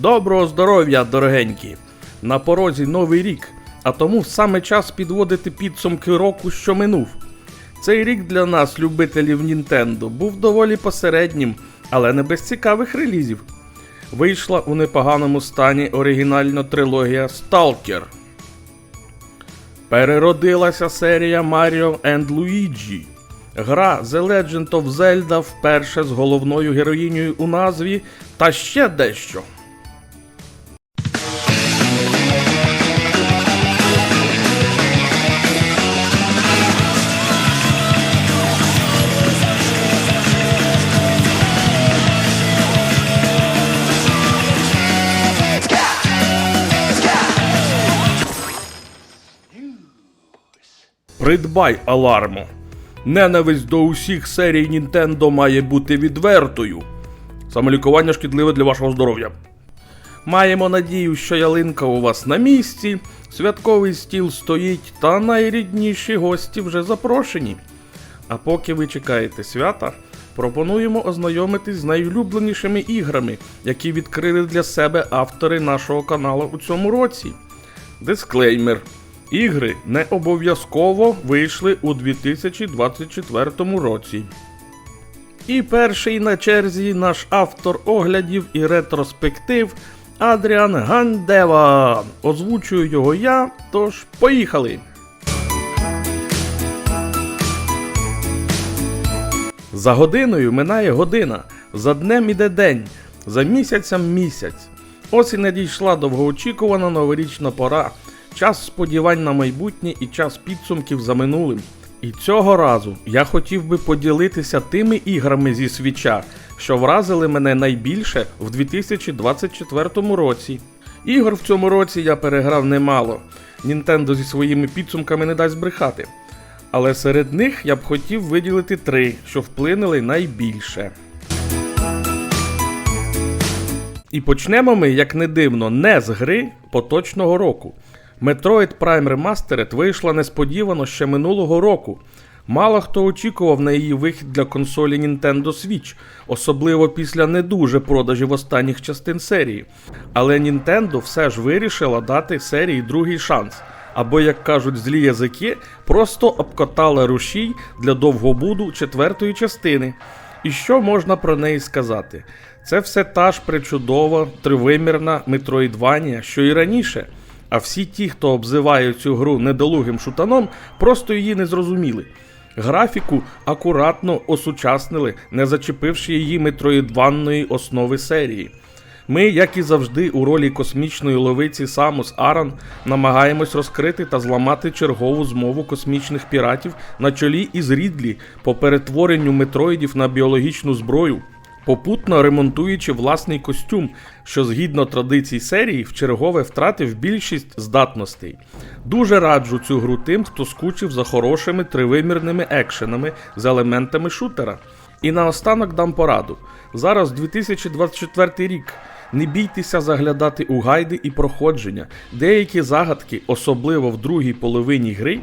Доброго здоров'я, дорогенькі! На порозі новий рік, а тому саме час підводити підсумки року, що минув. Цей рік для нас, любителів Нінтендо, був доволі посереднім, але не без цікавих релізів. Вийшла у непоганому стані оригінальна трилогія Stalker. Переродилася серія Mario and Luigi. Гра The Legend of Zelda вперше з головною героїнею у назві та ще дещо. Придбай аларму. Ненависть до усіх серій Нінтендо має бути відвертою. Самолікування шкідливе для вашого здоров'я. Маємо надію, що ялинка у вас на місці, святковий стіл стоїть, та найрідніші гості вже запрошені. А поки ви чекаєте свята, пропонуємо ознайомитись з найулюбленішими іграми, які відкрили для себе автори нашого каналу у цьому році. Дисклеймер. Ігри не обов'язково вийшли у 2024 році. І перший на черзі наш автор оглядів і ретроспектив Адріан Гандева. Озвучую його я, тож поїхали! За годиною минає година, за днем іде день, за місяцем місяць. Ось і надійшла довгоочікувана новорічна пора, час сподівань на майбутнє і час підсумків за минулим. І цього разу я хотів би поділитися тими іграми зі свіча, що вразили мене найбільше в 2024 році. Ігор в цьому році я переграв немало. Нінтендо зі своїми підсумками не дасть брехати. Але серед них я б хотів виділити три, що вплинули найбільше. І почнемо ми, як не дивно, не з гри поточного року. Metroid Prime Remastered вийшла несподівано ще минулого року. Мало хто очікував на її вихід для консолі Nintendo Switch, особливо після не дуже продажів останніх частин серії. Але Nintendo все ж вирішила дати серії другий шанс. Або, як кажуть злі язики, просто обкотала рушій для довгобуду четвертої частини. І що можна про неї сказати? Це все та ж причудова, тривимірна Metroidvania, що і раніше. А всі ті, хто обзиває цю гру недолугим шутаном, просто її не зрозуміли. Графіку акуратно осучаснили, не зачепивши її метроїдванної основи серії. Ми, як і завжди, у ролі космічної ловиці Самус Аран намагаємось розкрити та зламати чергову змову космічних піратів на чолі із Рідлі по перетворенню метроїдів на біологічну зброю, попутно ремонтуючи власний костюм, що згідно традицій серії вчергове втратив більшість здатностей. Дуже раджу цю гру тим, хто скучив за хорошими тривимірними екшенами з елементами шутера. І наостанок дам пораду. Зараз 2024 рік. Не бійтеся заглядати у гайди і проходження. Деякі загадки, особливо в другій половині гри,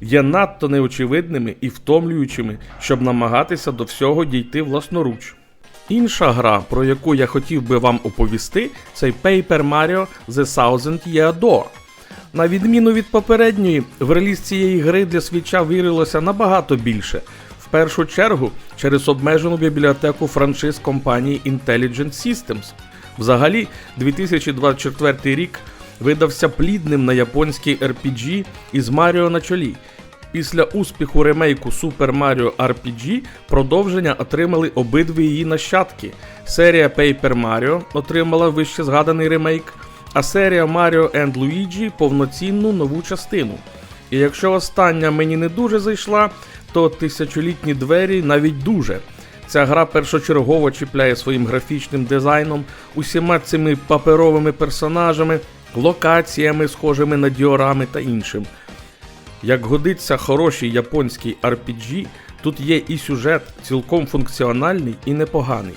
є надто неочевидними і втомлюючими, щоб намагатися до всього дійти власноруч. Інша гра, про яку я хотів би вам оповісти, це Paper Mario The Thousand Year Door. На відміну від попередньої, в реліз цієї гри для свіча вірилося набагато більше. В першу чергу через обмежену бібліотеку франшиз компанії Intelligent Systems. Взагалі, 2024 рік видався плідним на японський RPG із Маріо на чолі. Після успіху ремейку Super Mario RPG продовження отримали обидві її нащадки. Серія Paper Mario отримала вище згаданий ремейк, а серія Mario and Luigi повноцінну нову частину. І якщо остання мені не дуже зайшла, то тисячолітні двері навіть дуже. Ця гра першочергово чіпляє своїм графічним дизайном, усіма цими паперовими персонажами, локаціями, схожими на діорами та іншим. Як годиться хороший японський RPG, тут є і сюжет цілком функціональний і непоганий.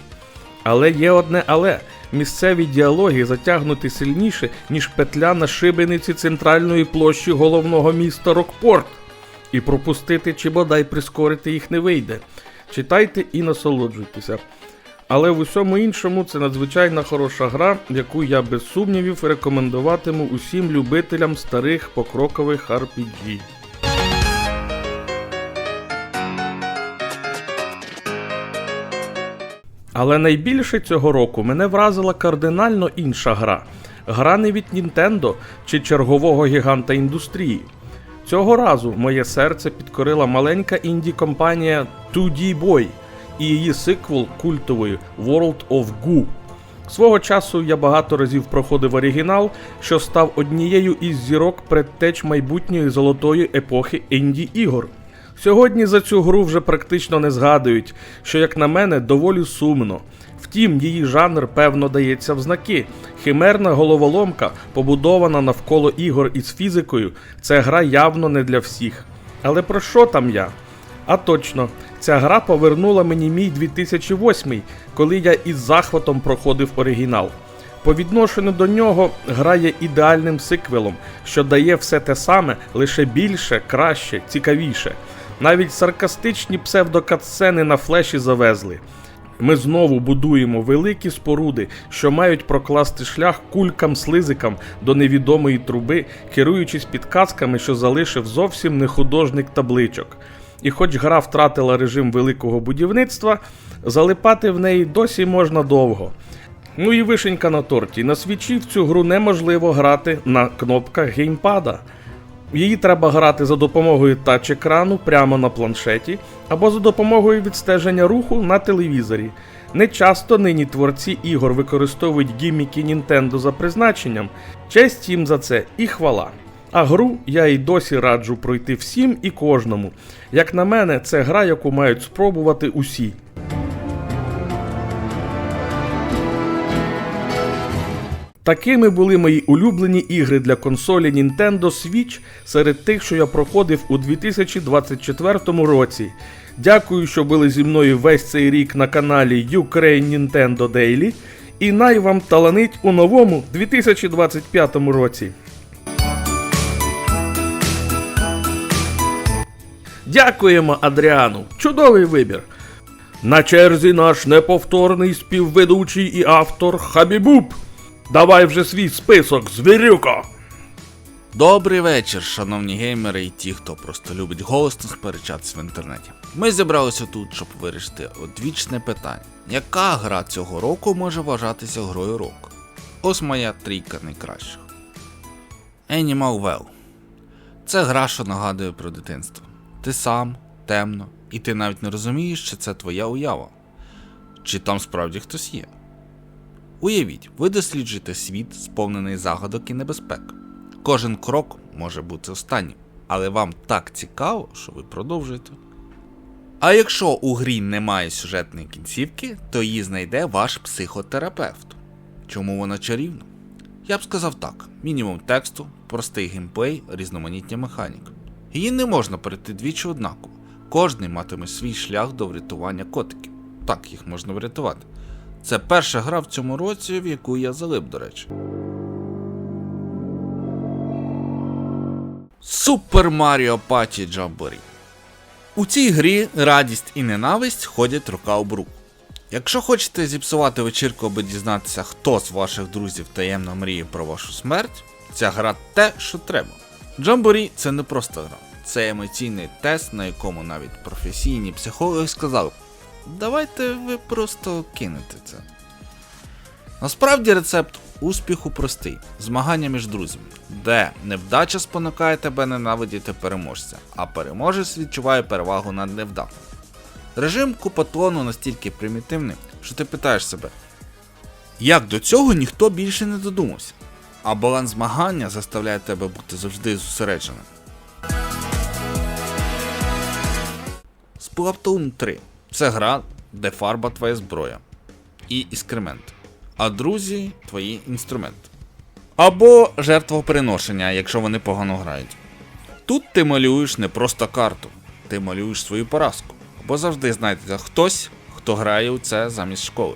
Але є одне але місцеві діалоги затягнуті сильніше, ніж петля на шибениці центральної площі головного міста Рокпорт. І пропустити чи бодай прискорити їх не вийде. Читайте і насолоджуйтеся. Але в усьому іншому це надзвичайно хороша гра, яку я без сумнівів рекомендуватиму усім любителям старих покрокових RPG. Але найбільше цього року мене вразила кардинально інша гра. Гра не від Nintendo чи чергового гіганта індустрії. Цього разу моє серце підкорила маленька інді-компанія 2D Boy і її сиквел культової World of Goo. Свого часу я багато разів проходив оригінал, що став однією із зірок предтеч майбутньої золотої епохи інді ігор. Сьогодні за цю гру вже практично не згадують, що, як на мене, доволі сумно. Втім, її жанр певно дається в знаки. Химерна головоломка, побудована навколо ігор із фізикою, це гра явно не для всіх. Але про що там я? А точно, ця гра повернула мені мій 2008, коли я із захватом проходив оригінал. По відношенню до нього гра є ідеальним сиквелом, що дає все те саме, лише більше, краще, цікавіше. Навіть саркастичні псевдокатсцени на флеші завезли. Ми знову будуємо великі споруди, що мають прокласти шлях кулькам-слизикам до невідомої труби, керуючись підказками, що залишив зовсім не художник табличок. І хоч гра втратила режим великого будівництва, залипати в неї досі можна довго. Ну і вишенька на торті. На свічі в цю гру неможливо грати на кнопках геймпада. Її треба грати за допомогою тач-екрану прямо на планшеті або за допомогою відстеження руху на телевізорі. Не часто нині творці ігор використовують гіміки Nintendo за призначенням. Честь їм за це і хвала. А гру я й досі раджу пройти всім і кожному. Як на мене, це гра, яку мають спробувати усі. Такими були мої улюблені ігри для консолі Nintendo Switch серед тих, що я проходив у 2024 році. Дякую, що були зі мною весь цей рік на каналі Ukraine Nintendo Daily. І най вам таланить у новому 2025 році. Дякуємо, Адріану. Чудовий вибір. На черзі наш неповторний співведучий і автор Хабібуб. Давай вже свій список, звірюко. Добрий вечір, шановні геймери і ті, хто просто любить голосно сперечатися в інтернеті. Ми зібралися тут, щоб вирішити одвічне питання: яка гра цього року може вважатися грою року? Ось моя трійка найкращих. Animal Well. Це гра, що нагадує про дитинство. Ти сам, темно, і ти навіть не розумієш, чи це твоя уява, чи там справді хтось є. Уявіть, ви досліджуєте світ, сповнений загадок і небезпек. Кожен крок може бути останнім, але вам так цікаво, що ви продовжуєте. А якщо у грі немає сюжетної кінцівки, то її знайде ваш психотерапевт. Чому вона чарівна? Я б сказав так: мінімум тексту, простий геймплей, різноманітня механіка. Її не можна перейти двічі однаково. Кожний матиме свій шлях до врятування котиків. Так їх можна врятувати. Це перша гра в цьому році, в яку я залип, до речі. Super Mario Party Jamboree. У цій грі радість і ненависть ходять рука об руку. Якщо хочете зіпсувати вечірку, аби дізнатися, хто з ваших друзів таємно мріє про вашу смерть, ця гра те, що треба. Jamboree – це не просто гра, це емоційний тест, на якому навіть професійні психологи сказали, давайте ви просто кинете це. Насправді рецепт успіху простий: змагання між друзями, де невдача спонукає тебе ненавидіти переможця, а переможець відчуває перевагу над невдахом. Режим купатону настільки примітивний, що ти питаєш себе, як до цього ніхто більше не додумався, а баланс змагання заставляє тебе бути завжди зосередженим. Splatoon 3 це гра, де фарба твоя зброя і іскремент, а друзі твої інструменти. Або жертвоприношення, якщо вони погано грають. Тут ти малюєш не просто карту, ти малюєш свою поразку, бо завжди знайдеться хтось, хто грає у це замість школи.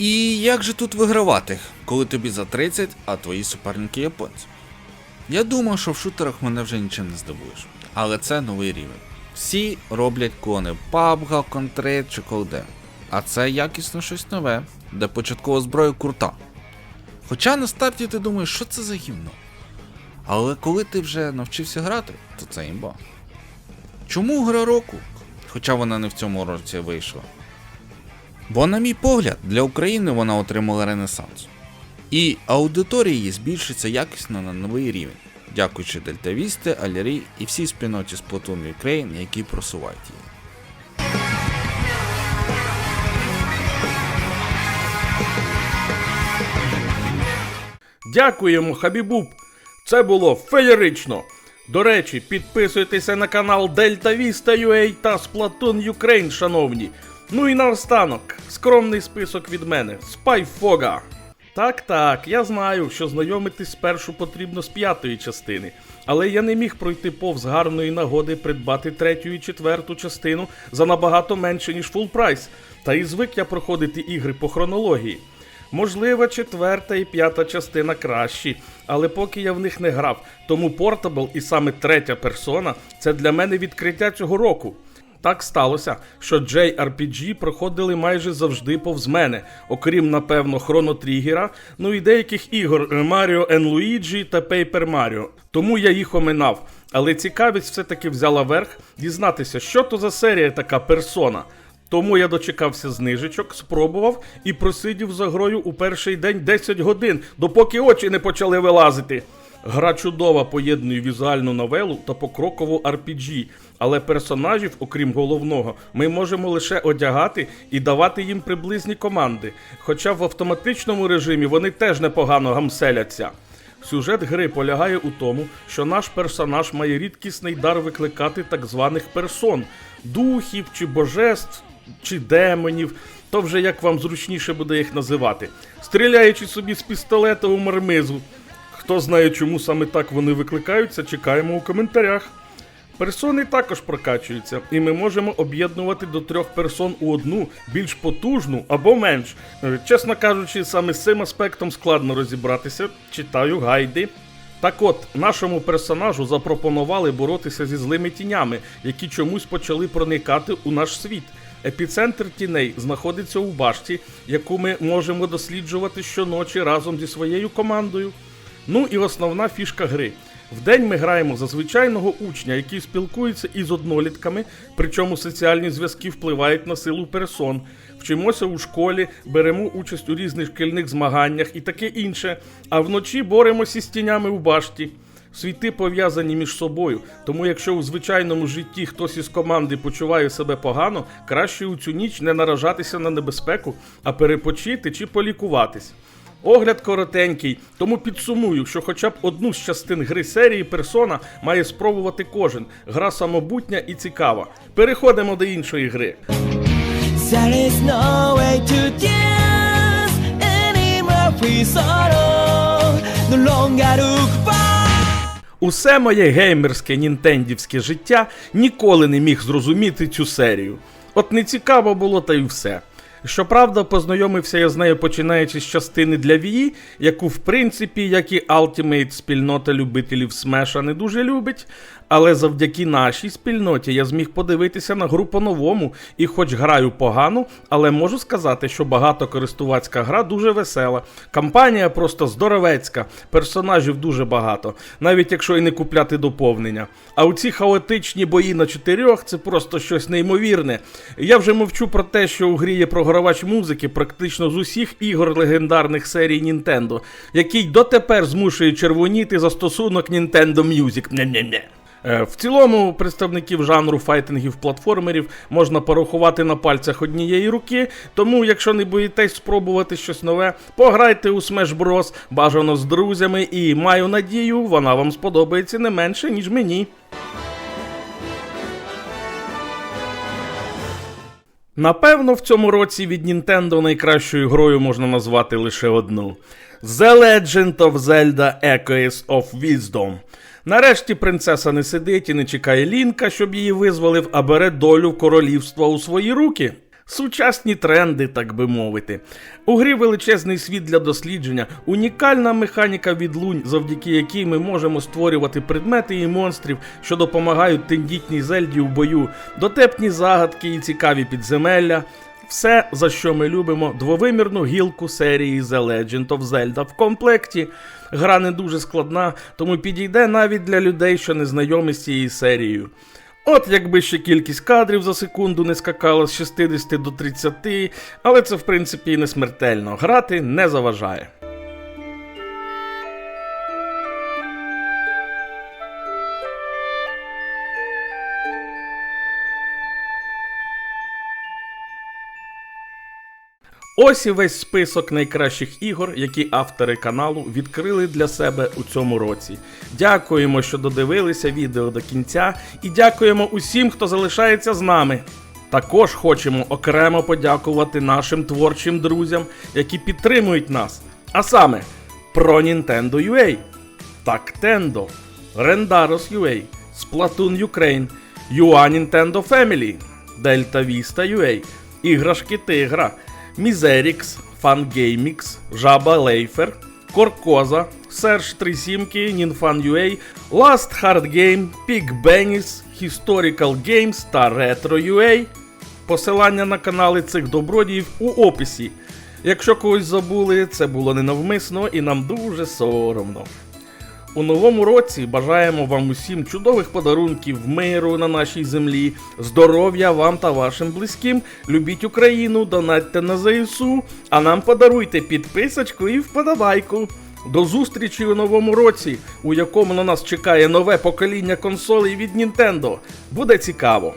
І як же тут вигравати, коли тобі за 30, а твої суперники японці? Я думав, що в шутерах мене вже нічим не здивуєш, але це новий рівень. Всі роблять клони PUBG, Contrade чи Coldem. А це якісно щось нове, де початкова зброя крута. Хоча на старті ти думаєш, що це за гімно. Але коли ти вже навчився грати, то це імба. Чому гра року? Хоча вона не в цьому році вийшла. Бо, на мій погляд, для України вона отримала ренесанс. І аудиторія її збільшиться якісно на новий рівень, дякуючи Дельтавісти, Алярі і всій спільноті з Splatoon Ukraine, які просувають її. Дякуємо, Хабібуб. Це було феєрично. До речі, підписуйтеся на канал Delta Vista UA та Splatoon Ukraine, шановні. Ну і наостанок, скромний список від мене. Спайфога. Так, так, я знаю, що знайомитись спершу потрібно з п'ятої частини, але я не міг пройти повз гарної нагоди придбати третю і четверту частину за набагато менше, ніж фул прайс. Та і звик я проходити ігри по хронології. Можливо, четверта і п'ята частина кращі, але поки я в них не грав. Тому Portable і саме третя персона це для мене відкриття цього року. Так сталося, що JRPG проходили майже завжди повз мене, окрім, напевно, Chrono Trigger, ну і деяких ігор е, Mario Luigi та Paper Mario. Тому я їх оминав. Але цікавість все-таки взяла верх дізнатися, що то за серія така персона. Тому я дочекався знижечок, спробував і просидів за грою у перший день 10 годин, допоки очі не почали вилазити. Гра чудова поєднує візуальну новелу та покрокову RPG, але персонажів, окрім головного, ми можемо лише одягати і давати їм приблизні команди. Хоча в автоматичному режимі вони теж непогано гамселяться. Сюжет гри полягає у тому, що наш персонаж має рідкісний дар викликати так званих персон духів чи божеств, чи демонів, то вже як вам зручніше буде їх називати, стріляючи собі з пістолета у мармизу. Хто знає, чому саме так вони викликаються, чекаємо у коментарях. Персони також прокачуються, і ми можемо об'єднувати до трьох персон у одну, більш потужну або менш. Е, Чесно кажучи, саме з цим аспектом складно розібратися. Читаю гайди. Так от, нашому персонажу запропонували боротися зі злими тінями, які чомусь почали проникати у наш світ. Епіцентр тіней знаходиться у башті, яку ми можемо досліджувати щоночі разом зі своєю командою. Ну і основна фішка гри. Вдень ми граємо за звичайного учня, який спілкується із однолітками, причому соціальні зв'язки впливають на силу персон. Вчимося у школі, беремо участь у різних шкільних змаганнях і таке інше. А вночі боремося з тінями у башті. Світи пов'язані між собою, тому якщо у звичайному житті хтось із команди почуває себе погано, краще у цю ніч не наражатися на небезпеку, а перепочити чи полікуватись. Огляд коротенький, тому підсумую, що хоча б одну з частин гри серії персона має спробувати кожен. Гра самобутня і цікава. Переходимо до іншої гри. There is no way to dance anymore. Sorrow, no longer look back. Усе моє геймерське нінтендівське життя ніколи не міг зрозуміти цю серію. От не цікаво було та й все. Щоправда, познайомився я з нею починаючи з частини для Вії, яку, в принципі, як і Ultimate спільнота любителів Смеша не дуже любить. Але завдяки нашій спільноті я зміг подивитися на гру по-новому, і хоч граю погано, але можу сказати, що багатокористувацька гра дуже весела. Кампанія просто здоровецька, персонажів дуже багато, навіть якщо і не купляти доповнення. А у ці хаотичні бої на чотирьох це просто щось неймовірне. Я вже мовчу про те, що у грі є програвач музики практично з усіх ігор легендарних серій Nintendo, який дотепер змушує червоніти застосунок Nintendo Music. Не-не-не. Е, В цілому представників жанру файтингів платформерів можна порахувати на пальцях однієї руки, тому якщо не боїтесь спробувати щось нове, пограйте у Smash Bros. бажано з друзями і маю надію, вона вам сподобається не менше, ніж мені. Напевно, в цьому році від Nintendo найкращою грою можна назвати лише одну: The Legend of Zelda Echoes of Wisdom. Нарешті принцеса не сидить і не чекає Лінка, щоб її визволив, а бере долю королівства у свої руки. Сучасні тренди, так би мовити. У грі величезний світ для дослідження, унікальна механіка відлунь, завдяки якій ми можемо створювати предмети і монстрів, що допомагають тендітній зельді у бою, дотепні загадки і цікаві підземелля. Все, за що ми любимо, двовимірну гілку серії The Legend of Zelda в комплекті. Гра не дуже складна, тому підійде навіть для людей, що не знайомі з цією серією. От якби ще кількість кадрів за секунду не скакала з 60 до 30, але це в принципі і не смертельно. Грати не заважає. Ось і весь список найкращих ігор, які автори каналу відкрили для себе у цьому році. Дякуємо, що додивилися відео до кінця, і дякуємо усім, хто залишається з нами. Також хочемо окремо подякувати нашим творчим друзям, які підтримують нас. А саме про Nintendo UA, Tactendo, Rendaros UA, Splatoon Ukraine, UA Nintendo Family, Delta Vista UA, Іграшки Тигра, Mizerix, FunGamix, Жаба Лейфер, Коркоза, Серж 37, Ninfan.ua, Last Hard Game, Pig Benis, Historical Games та Retro.ua. Посилання на канали цих добродіїв у описі. Якщо когось забули, це було ненавмисно і нам дуже соромно. У новому році бажаємо вам усім чудових подарунків, миру на нашій землі, здоров'я вам та вашим близьким. Любіть Україну, донатьте на ЗСУ, а нам подаруйте підписочку і вподобайку. До зустрічі у новому році, у якому на нас чекає нове покоління консолей від Nintendo. Буде цікаво.